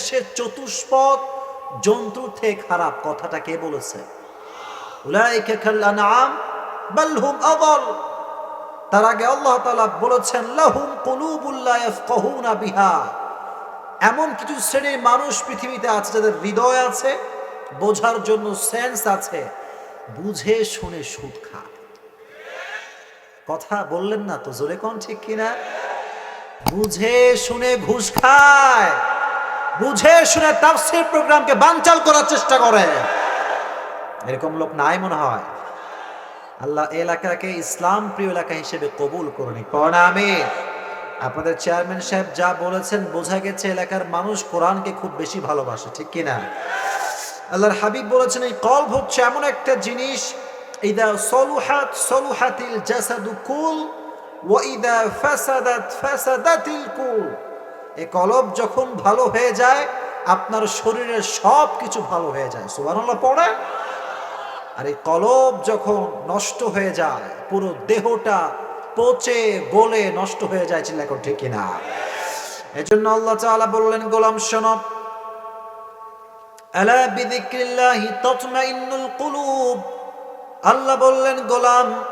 দেশের চতুষ্পদ জন্তুর থেকে খারাপ কথাটা কে বলেছে? তার আগে আল্লাহ বলেছেন, লাহুম বিহা। এমন কিছু শ্রেণির মানুষ পৃথিবীতে আছে যাদের হৃদয় আছে, বোঝার জন্য সেন্স আছে, বুঝে শুনে সুদ কথা বললেন না তো, জোরে কোন ঠিক কিনা? বুঝে শুনে ঘুষ খায়। বুঝে শুনে তাফসীর প্রোগ্রামকে বানচাল করার চেষ্টা করে। এরকম লোক নাই মনে হয়। আল্লাহ এলাকাকে ইসলাম প্রিয় এলাকা হিসেবে কবুল করুনি আমি আপনাদের চেয়ারম্যান সাহেব যা বলেছেন বোঝা গেছে এলাকার মানুষ কোরআনকে খুব বেশি ভালোবাসে, ঠিক কিনা আল্লাহর হাবিব বলেছেন, এই কলব হচ্ছে এমন একটা জিনিস, ইদা সলুহাত সলুহাতিল জাসাদু কুল, ওয়া ইদা ফাসাদাত ফাসাদাতিল কুল। এই কলব যখন ভালো হয়ে যায়, আপনার শরীরের সব কিছু ভালো হয়ে যায়। সুবহানাল্লাহ, পড়ে? আর এই কলব যখন নষ্ট হয়ে যায়, পুরো দেহটা পচে, গলে নষ্ট হয়ে যায় চিল্লা এখন ঠিক কিনা? এজন্য আল্লাহ তাআলা বললেন, গোলাম শোনো, আলা বিযিক্রিল্লাহি কুলুব? আল্লাহ বললেন, গোলাম,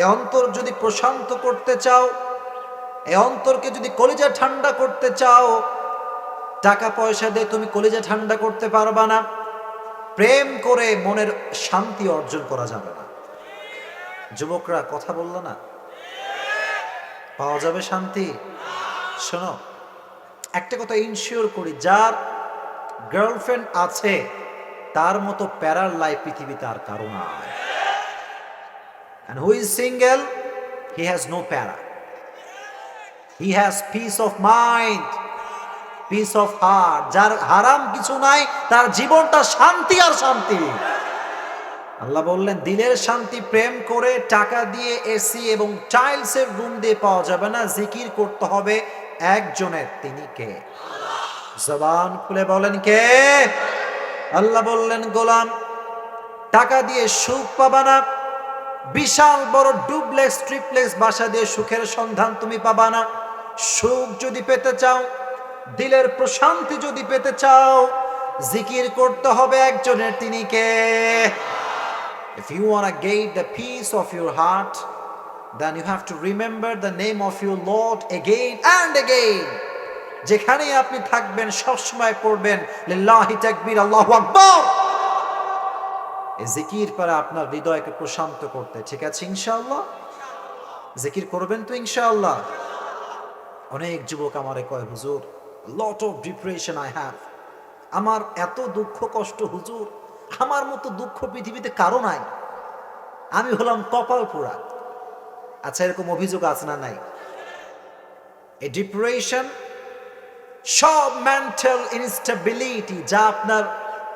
এ অন্তর যদি প্রশান্ত করতে চাও এ অন্তরকে যদি কলিজা ঠান্ডা করতে চাও, টাকা পয়সা দিয়ে তুমি কলিজা ঠান্ডা করতে পারবা না। প্রেম করে মনের শান্তি অর্জন করা যাবে না। যুবকরা, কথা বলল না? পাওয়া যাবে শান্তি? শোনো, একটা কথা ইনশিওর করি, যার গার্লফ্রেন্ড আছে, তার মতো প্যারার লাইফ পৃথিবীতে আর কারও who is single? He has no para. He has peace of mind peace of heart. যার হারাম কিছু নাই, তার জীবনটা শান্তি আর শান্তি। আল্লাহ বললেন, দিলের শান্তি, প্রেম করে টাকা দিয়ে এসি এবং টাইলসের রুম দিয়ে পাওয়া যাবে না। জিকির করতে হবে একজনের, তিনি কে? জবান খুলে বলেন, কে? আল্লাহ বললেন, গোলাম, টাকা দিয়ে সুখ পাবা না। বিশাল বড় ডুপ্লেক্স ট্রিপ্লেক্স বাসা দিয়ে সুখের সন্ধান তুমি পাবা না। সুখ যদি পেতে চাও দিলের প্রশান্তি যদি পেতে চাও জিকির করতে হবে একজনের তিনি কে? You want to gain the peace of your heart, then you have to remember the name of your Lord again and again. যেখানে আপনি থাকবেন সবসময় পড়বেন লিল্লাহি তাকবীর আল্লাহু আকবার। এই জিকির para আপনার হৃদয়কে প্রশান্ত করতে। ঠিক আছে ইনশাআল্লাহ? জিকির করবেন তো ইনশাআল্লাহ? অনেক যুবক আমারে কয়, হুজুর lot of depression I have আমার এত দুঃখ কষ্ট, হুজুর, আমার মতো দুঃখ পৃথিবীতে কারও নাই। আমি হলাম কপাল পোড়া। আচ্ছা এরকম অভিযোগ আছে না নাই? এই ডিপ্রেশন সব মেন্টাল ইনস্টেবিলিটি যা আপনার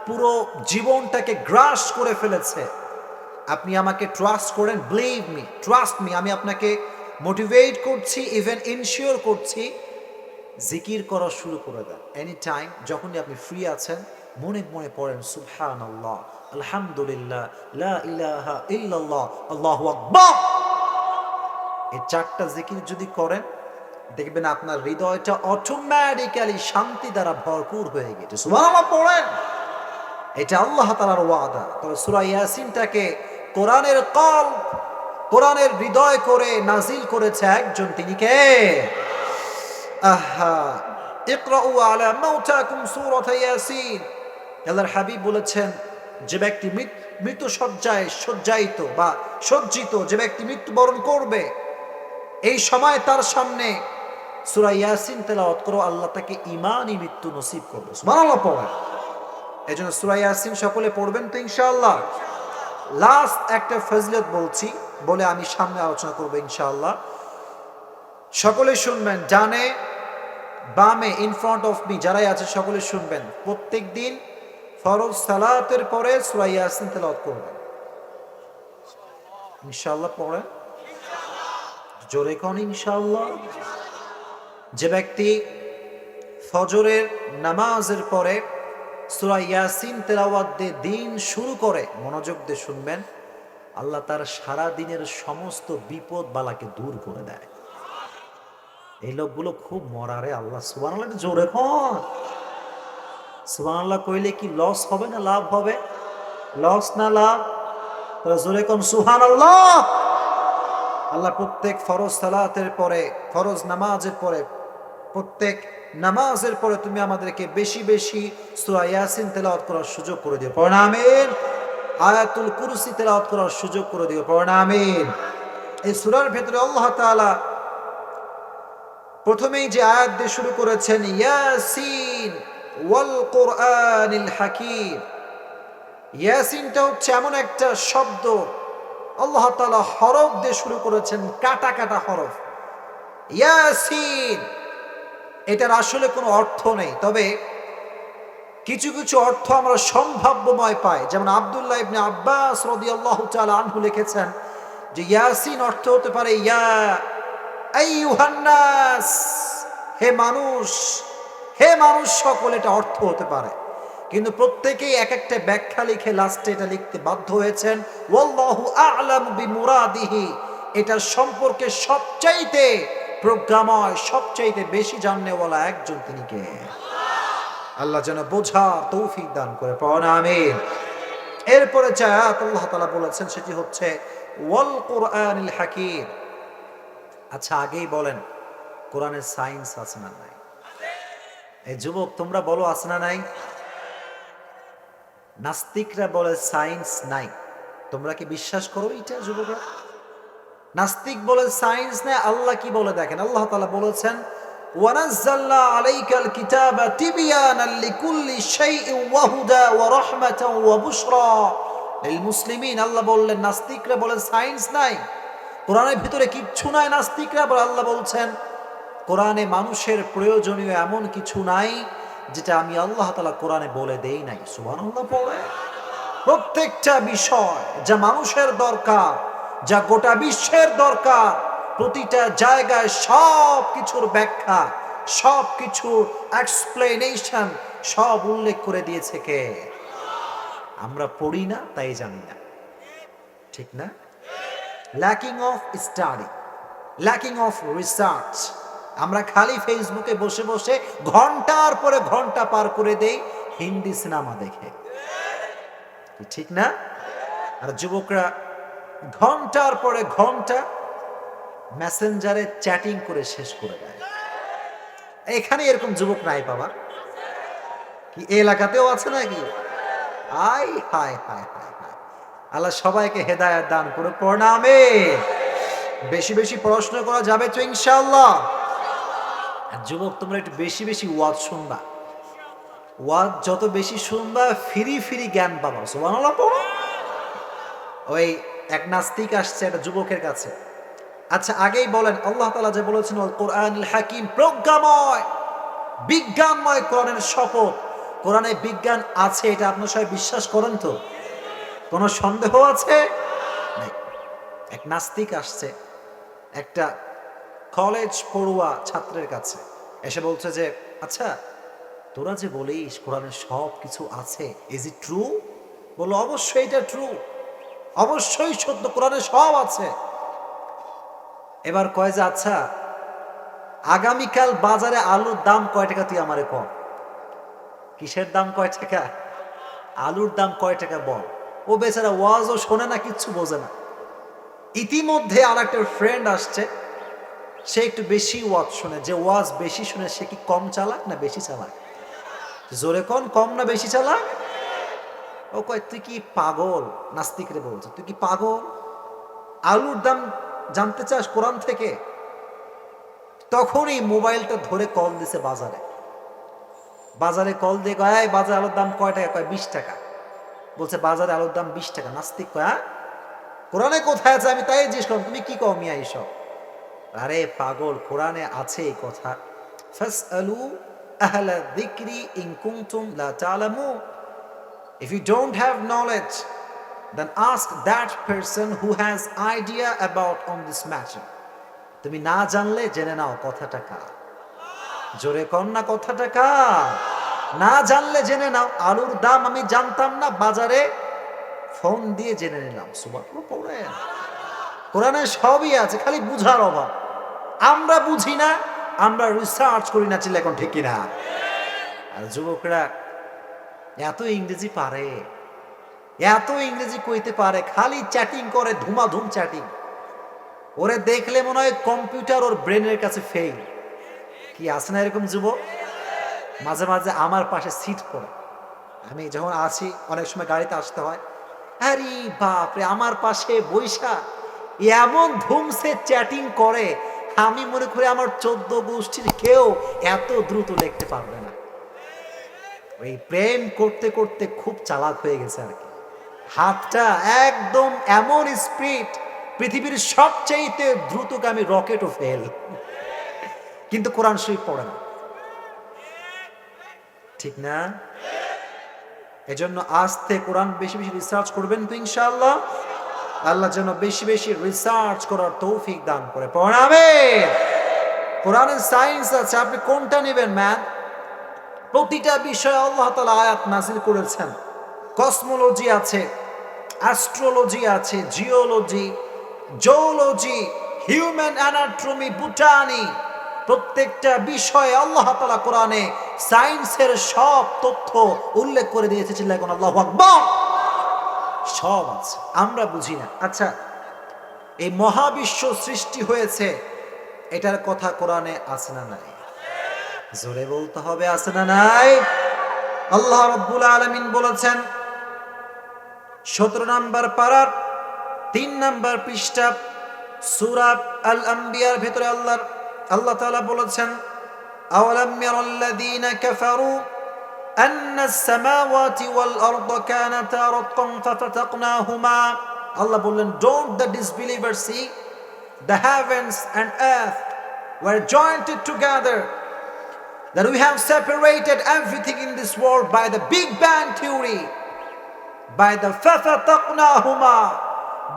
পুরো জীবনটাকে গ্রাস করে ফেলেছে। আপনি আমাকে ট্রাস্ট করেন বিলিভ মি ট্রাস্ট মি আমি আপনাকে মোটিভেট করছি ইভেন ইনশিওর করছি জিকির করা শুরু করে দেন। এনি টাইম যখনই আপনি ফ্রি আছেন, মনে মনে পড়েন সুবহান আল্লাহ আলহামদুলিল্লাহ, লা ইলাহা এই চারটা জিকির যদি করেন, দেখবেন আপনার হৃদয়টা অটোমেটিক্যালি শান্তি দ্বারা ভরপুর হয়ে গেছে। সুবহানাল্লাহ, পড়েন। এটা আল্লাহ তাআলার ওয়াদা। তবে সূরা ইয়াসিনটাকে কোরআনের কল কোরআনের হৃদয় করে নাজিল করেছে একজন, তিনি কে? আহা, ইকরাউ হাবিব বলেছেন, যে ব্যক্তি মৃত- সজ্জায় সজ্জায়িত বা সজ্জিত, যে ব্যক্তি মৃত্যুবরণ করবে, এই সময় তার সামনে সূরা ইয়াসিন তেলাওয়াত করো, আল্লাহ তাকে ঈমানই মৃত্যু নসিব করবে। সুবহানাল্লাহ পড়েন। এই জন্য সূরা ইয়াসিন সকলে পড়বেন তো ইনশাআল্লাহ। লাস্ট একটা ফজিলত বলছি। বলে আমি সামনে আলোচনা করব ইনশাআল্লাহ। সকলে শুনবেন, ডানে, বামে ইন ফ্রন্ট অফ মি যারাই আছে সকলে শুনবেন। প্রত্যেক দিন ফরজ সালাতের পরে সূরা ইয়াসিন তেলাওয়াত করবেন। ইনশাআল্লাহ পড়েন জোরে কোন ইনশাআল্লাহ? যে ব্যক্তি ফজরের নামাজের পরে সূরা ইয়াসিন তেলাওয়াত দিয়ে দিন শুরু করে, মনোযোগ দিয়ে শুনবেন। আল্লাহ তার সারা দিনের সমস্ত বিপদ বালাকে দূর করে দেয়। এই লোকগুলো খুব মরারে আল্লাহ একটু জোরে কন। কইলে কি লস হবে না লাভ হবে? লস না লাভ? আল্লাহ প্রত্যেক ফরজ সালাতের পরে, ফরজ নামাজের পরে, প্রত্যেক নামাজের পরে তুমি আমাদেরকে বেশি বেশি সূরা ইয়াসিন তেলাওয়াত করার সুযোগ করে দিও। আমিন। আয়াতুল কুরসি তেলাওয়াত করার সুযোগ করে দিও আমিন। এই সূরার ভেতরে আল্লাহ তাআলা প্রথমেই যে আয়াত দিয়ে শুরু করেছেন, ইয়াসিন ওয়াল কোরআনিল হাকিম। ইয়াসিনটা হচ্ছে এমন একটা শব্দ, আল্লাহ তাআলা হরফ দিয়ে শুরু করেছেন, কাটা কাটা হরফ। ইয়াসিন, এটার আসলে কোনো অর্থ নেই, তবে কিছু কিছু অর্থ আমরা সম্ভাব্যময় পাই। যেমন আব্দুল্লাহ ইবনে আব্বাস রাদিয়াল্লাহু তাআলা আনহু লিখেছেন যে, ইয়াসিন অর্থ হতে পারে, ইয়া হে মানুষ হে মানুষ সকল এটা অর্থ হতে পারে। কিন্তু প্রত্যেকেই এক একটা ব্যাখ্যা লিখে লাস্টে এটা লিখতে বাধ্য হয়েছেন বিমুরাদিহি এটার সম্পর্কে সবচাইতে প্রজ্ঞাময়, সবচাইতে বেশি জাননেওয়ালা একজন তিনি কে? আল্লাহ যেন বোঝা তৌফিক দান করে পড়া, আমিন। এরপরে যে আল্লাহ তাআলা বলেছেন, সেটি হচ্ছে, ওয়াল কোরআনিল হাকিম। আচ্ছা আগেই বলেন, কোরআনের সায়েন্স আছে না নাই? এই যুবক, তোমরা বলো, আছে না নাই? নাস্তিকরা বলে সায়েন্স নাই। তোমরা কি বিশ্বাস করো এটা যুবকরা? নাস্তিক বলে সায়েন্স নাই। আল্লাহ কি বলে দেখেন? আল্লাহ তালা বলেছেন আল্লাহ বললেন, নাস্তিকরা বলে সায়েন্স নাই। ভিতরে কিচ্ছু নাই, নাস্তিকরা বলে আল্লাহ বলছেন মানুষের প্রয়োজনীয় এমন কিছু নাই, যেটা আমি আল্লাহ তাআলা কোরআনে বলে দেই নাই। সুবহানাল্লাহ পড়ে প্রত্যেকটা বিষয় যা মানুষের দরকার, যা গোটা বিশ্বের দরকার প্রতিটা জায়গায় সব কিছুর ব্যাখ্যা সব কিছুর এক্সপ্লেনেশন সব উল্লেখ করে দিয়েছে কে? আমরা পড়ি না, তাই জানি না। ঠিক না? Lacking of study lacking of research আমরা খালি ফেসবুকে বসে বসে ঘণ্টার পরে ঘণ্টা পার করে দেই, হিন্দি সিনেমা দেখে। ঠিক না? আর যুবকরা ঘণ্টার পরে ঘণ্টা মেসেঞ্জারে চ্যাটিং করে শেষ করে দেয়। এখানে এরকম যুবক নাই বাবা। কি এলাকাতেও আছে নাকি? আই হায় হায় হায় হায় আল্লাহ সবাইকে হেদায়াত দান করে প্রণামে। বেশি বেশি পড়াশোনা করা যাবে তো ইনশাআল্লাহ। আর যুবক, তোমরা একটু বেশি বেশি ওয়াজ শুনবা। ওয়াজ যত বেশি শুনবা, ফিরি ফিরি জ্ঞান পাবা। সুবহানাল্লাহ পড়ো ওই এক নাস্তিক আসছে একটা যুবকের কাছে। আচ্ছা আগেই বলেন, আল্লাহ তালা যে বলেছেন কোরআনুল হাকিম প্রজ্ঞাময়, বিজ্ঞানময় কোরআনের শপথ। কোরআনে বিজ্ঞান আছে, এটা আপনার সবাই বিশ্বাস করেন তো? কোনো সন্দেহ আছে? এক নাস্তিক আসছে, একটা কলেজ পড়ুয়া ছাত্রের কাছে। এসে বলছে যে আচ্ছা তোরা যে বলিস কোরআনের সব কিছু আছে ইজ ইট ট্রু বলল, অবশ্যই এটা ট্রু অবশ্যই সত্য কোরআনে সব আছে। এবার কয় যে আচ্ছা আগামীকাল বাজারে আলুর দাম কয় টাকা তুই আমারে কম? কিসের দাম কয় টাকা? আলুর দাম কয় টাকা বল? ও বেচারা ওয়াজও শোনে না, কিচ্ছু বোঝে না। ইতিমধ্যে আর একটা ফ্রেন্ড আসছে, সে একটু বেশি ওয়াজ শোনে। যে ওয়াজ বেশি শুনে, সে কি কম চালাক না বেশি চালাক? জোরে কন, কম না বেশি চালাক? ও কয়, তুই কি পাগল? নাস্তিক রে বলছে। তুই কি পাগল? আলুর দাম জানতে চাস কোরআন থেকে? তখনই মোবাইলটা ধরে কল দিছে বাজারে। বাজারে কল দিয়ে কয় "এই, বাজারে আলুর দাম কয় টাকা? কয় বিশ টাকা। বলছে বাজারে আলুর দাম বিশ টাকা। নাস্তিক কয় "হ্যাঁ? কোরআনে কোথায় আছে? আমি তাই জিজ্ঞেস করলাম তুমি কি কও মিয়া এইসব আরে পাগল কোরআনে আছে এই কথা। ফাসআলু আহলা যিকরি ইন কুনতুম লা তা'লামুন If you don't have knowledge, then ask that person who has idea about on this matter. তুমি না জানলে জেনে নাও কথাটা কার? জোরে কর না কথাটা কার? না জানলে জেনে নাও, আলুর দাম আমি জানতাম না, বাজারে ফোন দিয়ে জেনে নিলাম। সুবাহ পড়ে কোরআনে সবই আছে, খালি বুঝার অভাব। আমরা বুঝি না, আমরা রিসার্চ করি না চিল্লা এখন ঠিকই না আর যুবকরা, এত ইংরেজি পারে। এত ইংরেজি কইতে পারে, খালি চ্যাটিং করে, ধুমাধুম চ্যাটিং ওরে দেখলে মনে হয় কম্পিউটার ওর ব্রেনের কাছে ফেল কি আছে না এরকম যুবক? মাঝে মাঝে আমার পাশে সিট পড়ে। আমি যখন আছি, অনেক সময় গাড়িতে আসতে হয়। আরে বাপরে, আমার পাশে বৈশা, এমন ধুমসে চ্যাটিং করে, আমি মনে করি আমার চোদ্দ গোষ্ঠীর কেউ এত দ্রুত লিখতে পারবে না। ওই প্রেম করতে করতে খুব চালাক হয়ে গেছে আর কি। হাতটা একদম এমন স্পিড পৃথিবীর সবচেয়ে দ্রুতগামী রকেটও ফেল। কিন্তু কোরআন শরীফ পড়ে না। ঠিক না? এজন্য আস্তে কোরআন বেশি বেশি রিসার্চ করবেন তো ইনশাআল্লাহ। আল্লাহ যেন বেশি বেশি রিসার্চ করার তৌফিক দান করে। পড়াবে কোরআনের সায়েন্স আছে, আপনি কোনটা নেবেন ম্যান প্রতিটা বিষয়ে আল্লাহ তালা আয়াত নাজিল করেছেন। কসমোলজি আছে, অ্যাস্ট্রোলজি আছে, geology, zoology, human anatomy botany প্রত্যেকটা বিষয়ে আল্লাহ তালা কোরআনে সায়েন্সের সব তথ্য উল্লেখ করে দিয়েছে কোন আল্লাহ আকবর। সব আছে, আমরা বুঝি না। আচ্ছা এই মহাবিশ্ব সৃষ্টি হয়েছে, এটার কথা কোরআনে আছে না নাই? জোরে বলতে হবে, আছে না নাই? আল্লাহ রব্বুল আলমিন বলেছেন সতেরো নাম্বার পাড়ার তিন নাম্বার পৃষ্ঠা সুরাব আল আম্বিয়ার ভেতরে আল্লাহর আল্লাহ তাআলা বলেছেন আওয়ালাম ইয়ারাল্লাযীনা কাফারু أن السماوات والأرض كانتا رتقا ففتقناهما Allah বললেন don't the disbelievers see the heavens and earth were joined together that we have separated everything in this world by the Big Bang theory by the fafataqnahuma,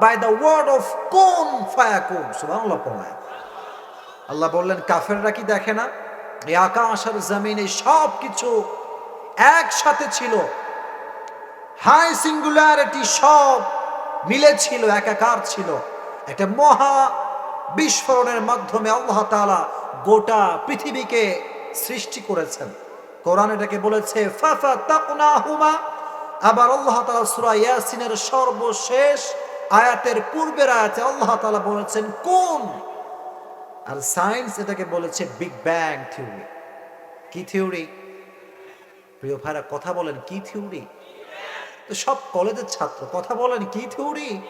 by the word of kun fayakun সুবহানাল্লাহ পড়লেন আল্লাহ বললেন, কাফেররা কি দেখে না? এই আকাশ আর জমিনে সব কিছু একসাথে ছিল। হাই সিঙ্গুলারিটি সব মিলেছিল একাকার ছিল। একটা মহা বিস্ফোরণের মাধ্যমে আল্লাহ তালা গোটা পৃথিবীকে সৃষ্টি করেছেন। কোরআন এটাকে বলেছে ফাফা তাকুনা হুমা আবার আল্লাহ তালা সুরা ইয়াসিনের সর্বশেষ আয়াতের পূর্বের আয়াতে আল্লাহ তালা বলেছেন, কোন? আর সায়েন্স এটাকে বলেছে, বিগ ব্যাং থিওরি। কি থিওরি? প্রিয় ভাইরা, কথা বলেন, কি থিওরি? তো সব কলেজের ছাত্র, কথা বলেন, কি থিওরি?